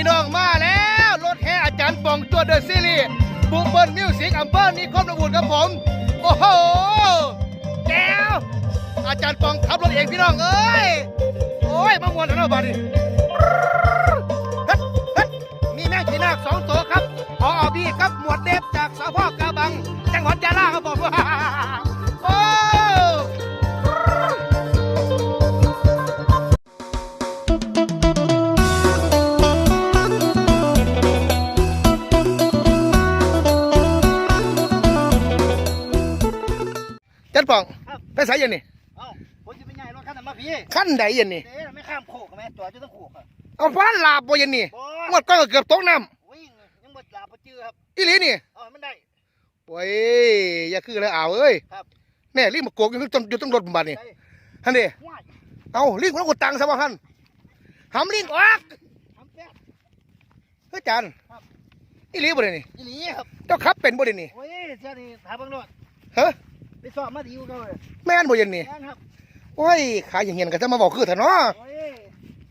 พี่น้องมาแล้วรถแห่อาจารย์ปองตัวเดอะซีรีส์บุกเบิลมิวสิกอำเภอนิคมระบุนครับผม โอ้โหแก้วอาจารย์ปองขับรถเองพี่น้องเอ้ยโอ้ยมามวนทั้งเราบัดนี้เฮ็ดเฮ็ดมีแม่ขีนาคสองตัวครับพออบีครับหมวดเดฟจากสพกาบัง จังหวัดยะลาครับผม ครับไปสายเย็นนี่เอ้าผมจะไปใหญ่รถคันนั้นมาพี่ขั้นใดเย็นนี่เด้ไม่ข้ามโคกไหมตัวจะต้องโคกอะเอาฟ้าลาบบ่เย็นนี่บงวดก้อนก็เกือบตกน้วิ่งยังบดลาบจื้อครับำอีหลีนี่เอาให้มันได้ โอ้ยอย่าคือเลยอ่าวเอ้ยครับ แน่ลิงมาโกกอยู่ต้นอยู่ต้นรถบำบัดนี่ได้ฮันนี่ว้ายเอาลิงมันกดตังค์ซะว่าฮันหำลิงออกทำแป๊บ เฮ้ยจันครับ อีหลีบ่เดี๋ยวนี่อีหลีครับเจ้าขับเป็นบ่เดี๋ยวนี่โอ้ยเจ้านี่ถามเบังรถเฮ้ย ไปสอบมาดีกว่าเขาเลยแม่นบ่เย็นนี่งานครับโอ้ยขายอย่างเงี้ยก็จะมาบอกคือเถอะเนาะโอ้ย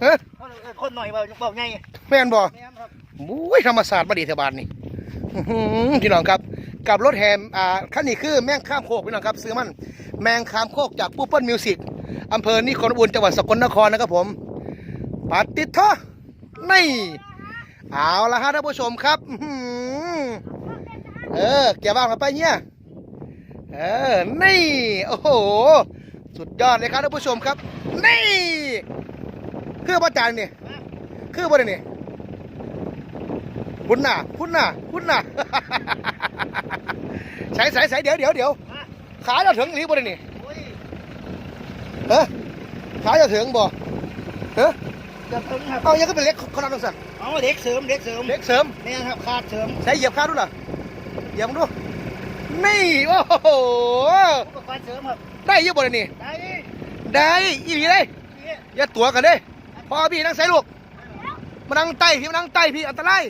เฮ้ยเขาเลยเอิ้นคนหน่อยบอกบอกไงแม่นบ่แม่นครับโอ้ยธรรมศาสตร์บดีเทบานนี่อื้อหือพี่น้องครับกับรถแฮมอ่าคันนี้คือแมงข้ามโคกพี่น้องครับ ซื้อมันแมงข้ามโคกจากปูเปิลมิวสิกอำเภอนิคมอุบลจังหวัดสกลนครนะครับผมปาติดท่อนี่เอาละฮะท่านผู้ชมครับอื้อหือเออเกี่ยวบ้างมาไปเนี่ย เออ นี่ โอ้โห สุดยอดเลยครับท่านผู้ชมครับ นี่ คือประจานนี่คือประเด็นนี่คุณน่ะคุณน่ะคุณน่ะใส่ใส่ใส่เดี๋ยวเดี๋ยวเดี๋ยวมาขาจะถึงหรือบ่ได้นี่โอ้ยเฮ้ขาจะถึงบ่เฮ้จะถึงครับเอายังก็เป็นเล็กขนาดนั้นสั่นเอาเด็กเสริมเด็กเสริมเล็กเสริมแม่นครับขาดเสริมใส่เหยียบขาดูล่ะเหยียบมึงดู นี่โอ้โหอุปกรณ์เสริมครับได้อยี่บ่ได้นี่ ได้ดิได้อีหลีเลยนี่อย่าตัวกันเด้พ่อพี่นั่งใส่ลูกมานั่งไต่พี่มานั่งไต่พี่อันตราย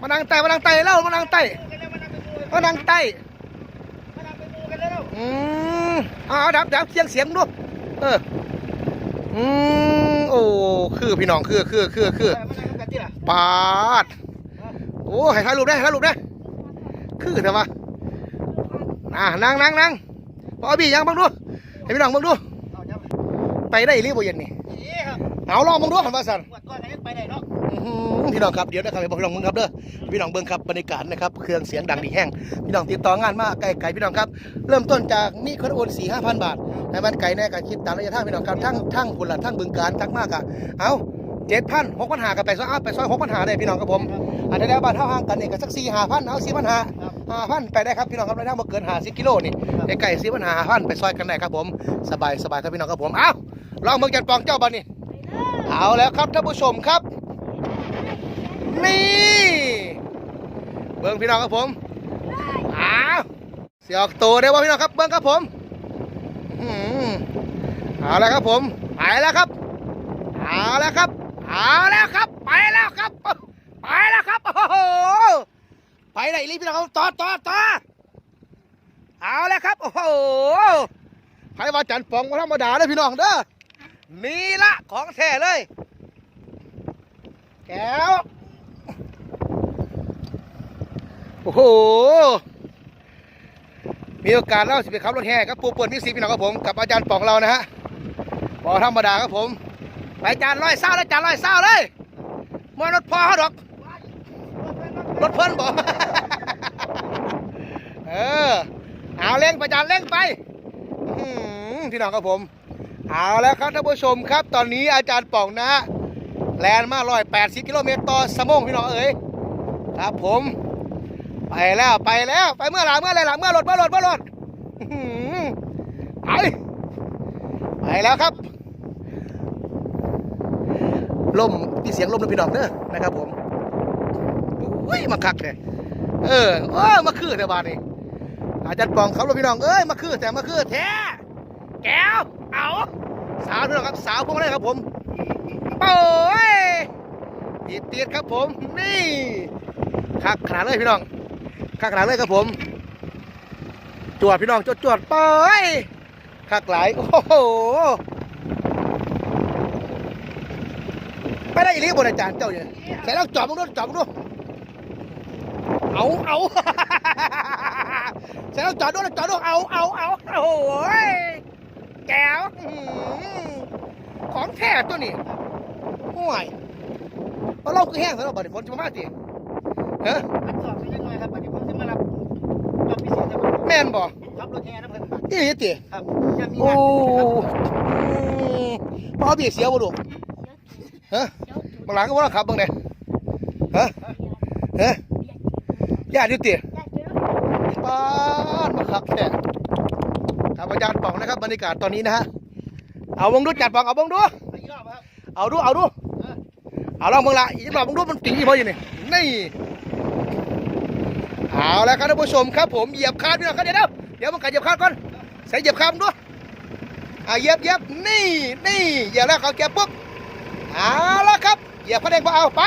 มานั่งไต่มานั่งไต่เล่ามานั่งไต่มานั่งไต่มานั่งไปดูกันแล้วอืมเอาเอาดับดับเสียงเสียงดูเอออืมโอ้คือพี่น้องคือคือคือคือมานั่งกันที่ล่ะปาดโอ้ให้ถ่ายรูปได้ให้ถ่ายรูปได้ คือเถอะวะอ่านั่งนั่งนั่งพอบี้ยังบังดูให้พี่น้องบังดูเอาจับไปได้รีบบ่เย็นนี่นี่ครับเอาลองบังดูหันมาสั่นปวดก้อนไหนไปได้เนาะอื้อหือพี่น้องครับเดี๋ยวนะครับให้พี่น้องมึงครับเด้อพี่น้องเบิ่งครับบรรยากาศนะครับเครื่องเสียงดังดีแห้งพี่น้องติดต่องานมาไกลไกลพี่น้องครับ เริ่มต้นจากมีคนโอนสี่ห้าพันบาทในบ้านไก่แน่การคิดตามระยะทางพี่น้องครับทั้งทั้งคนละทั้งบึงการทั้งมากอะเอาเจ็ดพันหกพันหากันไปซอยเอาไปซอยหกพันหาได้พี่น้องครับผม อันนี้แล้วบ้านเท่าห่างกันเนี่ยก็สักสี่ห้าพันเอาสี่พันหาห้าพันไปได้ครับพี่น้องครับระยะมาเกินห้าสิบกิโลนี่ไไก่สี่พันหาพันไปซอยกันได้ครับผมสบายสบายครับพี่น้องครับผมเอาลองเมืองจันปองเจ้าบ้านนี่เอาแล้วครับท่านผู้ชมครับ นี่เบิ้งพี่น้องครับผมอ้าวเสียออกตัวได้ว่าพี่น้องครับเบิ้งครับผมอื้อหือเอาแล้วครับผมไปแล้วครับเอาแล้วครับเอาแล้วครับไปแล้วครับ ไปแล้วครับ โอ้โห ไปไหนรีบพี่น้องครับต่อต่อต่อเอาแล้วครับ โอ้โหใครว่าจันปองธรรมดาเลยพี่น้องเด้อนี่ละของแท้เลย แก้ว โอ้โห มีโอกาสเล่าสิไปขับรถแห่ครับปูเปิดมิสิพี่น้องครับผม กับอาจารย์ปองเรานะฮะพอธรรมดาครับผม ไปจานร้อยเศร้าเลยจานร้อยเศร้าเลยมารถพอเขาดอก รถเพิ่นบอกเออ เอาเร่งไปจานเร่งไปพี่น้องครับผม เอาแล้วครับท่านผู้ชมครับ ตอนนี้อาจารย์ป๋องนะฮะแลนมาร้อยแปดสิบกิโลเมตรต่อสมงพี่น้องเอ๋ยครับผม ไปแล้วไปแล้วไปเมื่อไรเมื่อไรหลังเมื่อรถเมื่อรถเมื่อรถไปไปแล้วครับลมที่เสียงลมนะพี่น้องเด้อนะครับผม อุ้ยมาคักเลยเออโอ้มาคือแต่บานนี่อาจารย์ปองเขาเลยพี่น้องเอ้ยมาคือแต่มาคือแท้แก้วเอาสาวพี่น้องครับสาวพวกนี้ครับผมโอ้ยตีดตีดครับผมนี่คักขนาดเลยพี่น้องคักหลายเลยครับผม จวดพี่น้องจวดจวดไปคักหลายโอ้โหไปได้อีหลีบนอาจารย์เจ้าเนี่ยใส่แล้วจอดมึงดูจอดมึงดู เอาเอาใส่แล้วจอดดูจอดดูเอาเอาเอาโอ้ยแก้วอื้อหือของแท้ตัวนี้ห่วยเอาเราคือแห้งสำหรับบัดนี้ฝนจะมาสิฮะอันสอบสักนิดหน่อยครับวันนี้ผมจะมารับรอบพิเศษครับแม่นบ่ขับรถแห่นะเพิ่นอีหลีติครับจะมีโอ้งานครับอืมพ่อเบียเสียวบ่ลูกฮะบางหลังก็บ่ต้องขับเบิ่งเด้ฮะฮะ ญาติอยู่ติป้านมาคักแท้ครับอาจารย์ป๋องนะครับบรรยากาศตอนนี้นะฮะเอาวงดูจัดป๋องเอาวงดูอีกรอบครับเอาดูเอาดูเอาลองมึงละอีกรอบมึงดูมันตีพออยู่นี่นี่เอาแล้วครับท่านผู้ชมครับผมเหยียบคานพี่น้องครับเดี๋ยวเดี๋ยวเดี๋ยวมึงกัดเหยียบคานก่อนใส่เหยียบคานมึงดูอ่าเหยียบเหยียบนี่นี่เหยียบแล้วเขาเก็บปุ๊บเอาแล้วครับเหยียบพระเด้งพอเอาไป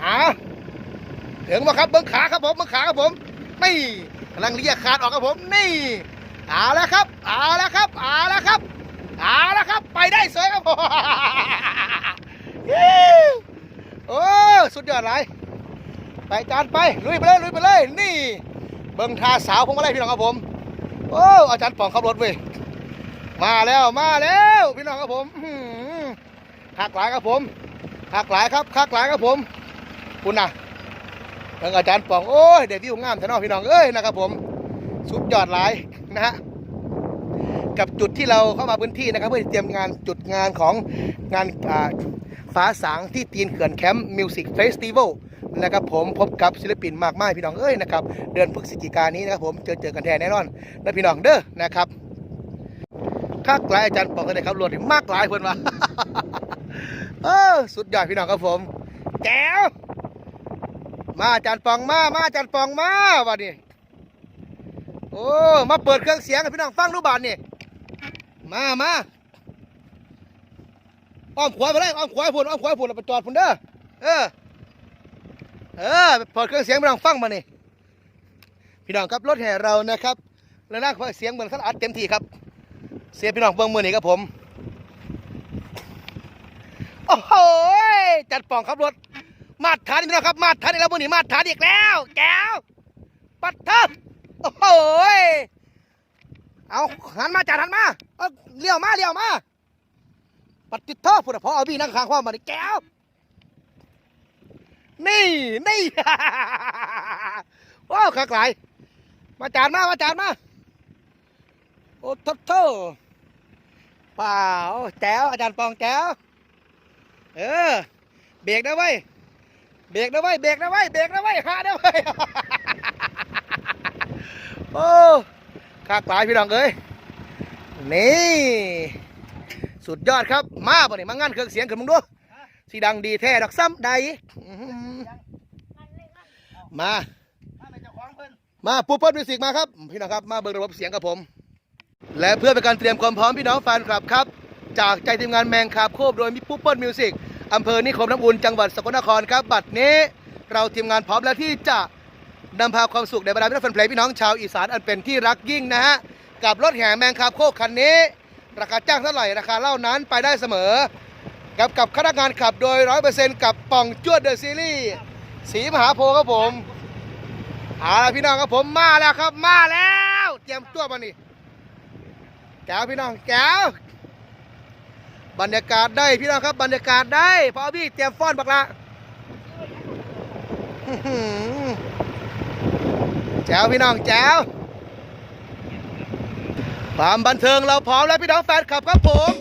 เอา ถึงมาครับเบิ้งขาครับผมเบิ้งขาครับผมนี่กำลังเรียกขาดออกครับผมนี่เอาแล้วครับเอาแล้วครับเอาแล้วครับเอาแล้วครับ ไปได้สวยครับผมโอ้สุดยอดเลยไปจานไปลุยไปเลยลุยไปเลยนี่ เบิ้งทาสาวพวงมาลัยพี่น้องครับผมโอ้อาจารย์ป่องขับรถเว้ยมาแล้วมาแล้วพี่น้องครับผมหักหลายครับผมคักหลายครับคักหลายครับผมคุณน่ะ ทางอาจารย์ปองโอ้ยเดวิวงามแท้นอพี่น้องเอ้ยนะครับผมสุดยอดหลายนะฮะกับจุดที่เราเข้ามาพื้นที่นะครับ เพื่อเตรียมงานจุดงานของงานอ่าฟ้าสางที่ตีนเขื่อนแคมป์มิวสิกเฟสติวัลนะครับผมพบกับศิลปินมากมายพี่น้องเอ้ยนะครับเดือนพฤศจิกายนนี้นะครับผมเจอเจอกันแท้แน่นอนนะพี่น้องเด้อนะครับคักหลายอาจารย์ปองกันเลยครับรวดมากหลายเพื่อนว่าเออสุดยอดพี่น้องครับผมแจ๋ว มาอาจารย์ปองมามาอาจารย์ปองมาวันนี้โอ้มาเปิดเครื่องเสียงให้พี่น้องฟังรู้บานนี่มามาอ้อมขวาไปเลยอ้อมขวาพุ่นอ้อมขวาพุ่นเอาไปจอดพุ่นเด้อเออเออเปิดเครื่องเสียงพี่น้องฟังมานี่พี่น้องครับรถแห่เรานะครับแล้วนั่งเสียงเหมือนขันอัดเต็มที่ครับ เสียงพี่น้องเบิ้งมือนี่ครับผมโอ้โหจัดปองครับรถ มาตรฐานอีกแล้วครับ มาตรฐานอีกแล้วบนนี้มาตรฐานอีกแล้วแก้วปัดเถอะโอ้โหยเอาหันมาจัดหันมาเอาเลี้ยวมาเลี้ยวมาปัดติดเถอะพูดพอเอาบี้นั่งข้างความมาดิแก้วนี่นี่โอ้ขักหลมาจานมามาจานมาโอ้ทดเถอะเปล่าแจ๋วอาจารย์ปองแจ๋วเออเบรกนะเว้ย เบรกนะเว้ยเบรกนะเว้ยเบรกนะเว้ยหานะเว้โอ้ขากหลายพี่น้องเอ้ยนี่ สุดยอดครับ มาบ่เนี่มางานเครื่องเสียงขึ้นมึงดูสีดังดีแท้ดอกซ้ำใดอื้อหือมา มาปุ๊บเปิ้ลมิวสิกมาครับ พี่น้องครับ มาเบิ่งระบบเสียงกับผม และเพื่อเป็นการเตรียมความพร้อมพี่น้องแฟนคลับครับ จากใจทีมงานแมงคาบโคบโดยมีปุ๊บเปิ้ลมิวสิก อำเภอนิคมน้ำอุ่นจังหวัดสกลนครครับ บัดนี้เราทีมงานพร้อมแล้วที่จะนำพาความสุขในบรรดาพี่น้องแฟนเพลงพี่น้องชาวอีสานอันเป็นที่รักยิ่งนะฮะกับรถแห่แมงคาบโคกคันนี้ ราคาจ้างเท่าไหร่ราคาเล่านั้นไปได้เสมอ กับกับพนักงานขับโดยร้อยเปอร์เซ็นต์กับป่องจวดเดอะซีรีส์สีมหาโพธิ์ครับผมเอาละพี่น้องครับผมมาแล้วครับมาแล้ว เตรียมตัวมานี่แก้วพี่น้องแก้ว บรรยากาศได้พี่น้องครับบรรยากาศได้พอพี่เตรียมฟ้อนบักละแจ๋วพี่น้องแจ๋วความบันเทิงเราพร้อมแล้วพี่น้องแฟนคลับครับผม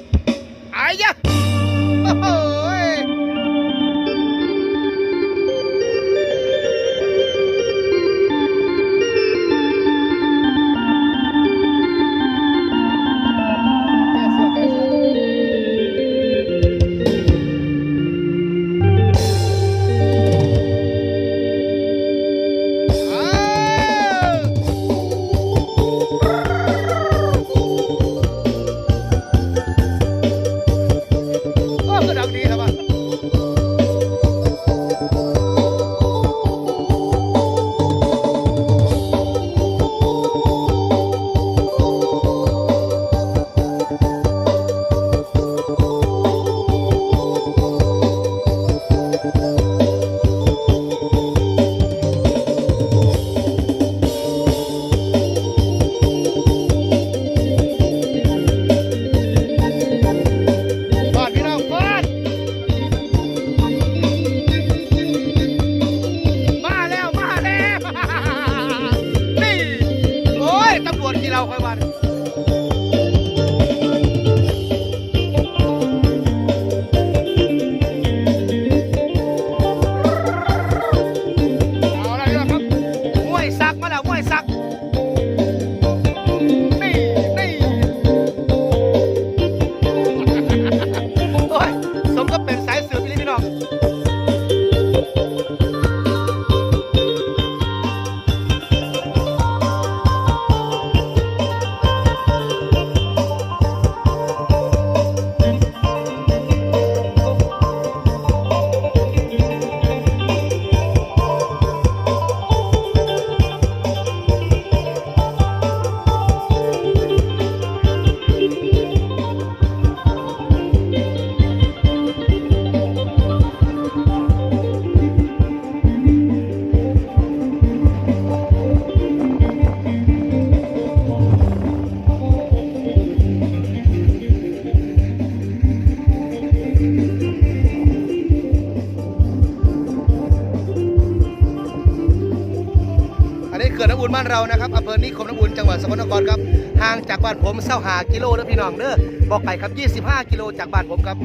บ้านเรานะครับอำเภอนิคมน้ำอุ่นจังหวัดสกลนครครับห่างจากบ้านผมเส้าหากิโลนะพี่น้องเด้อบอกไก่ครับ 25 กิโลจากบ้านผมครับ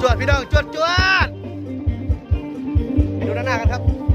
จวดพี่น้องจวดจวดไปดูด้านหน้ากันครับ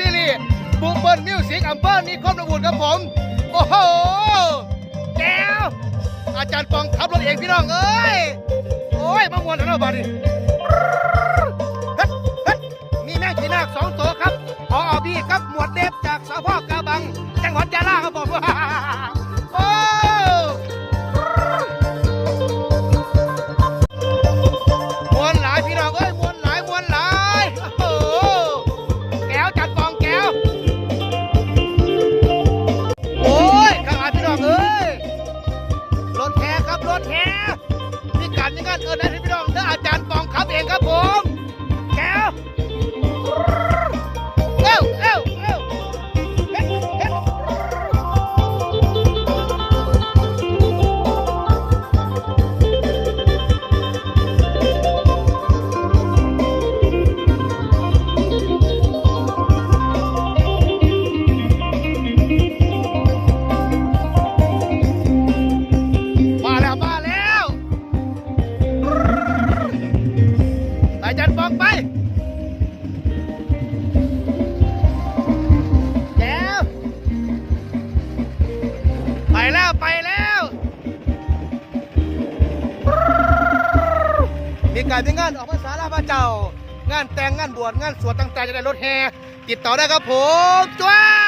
ซีรีส์บุกเบิลมิวสิกอัมเบิร์นี่ครบระบุครับผม โอ้โหแก้วอาจารย์ปองขับรถเองพี่น้องเอ้ย โอ้ยมามวนแล้วเนาะบาดนี้เฮ็ดมีแม่ขีนาคสองตัวครับพออบีครับหมวดเดฟจากสพ กายเป็นงานออกภาษาลาพระเจ้า งานแต่งงานบวชงานสวดต่างๆจะได้รถแห่ติดต่อได้ครับผมจ้า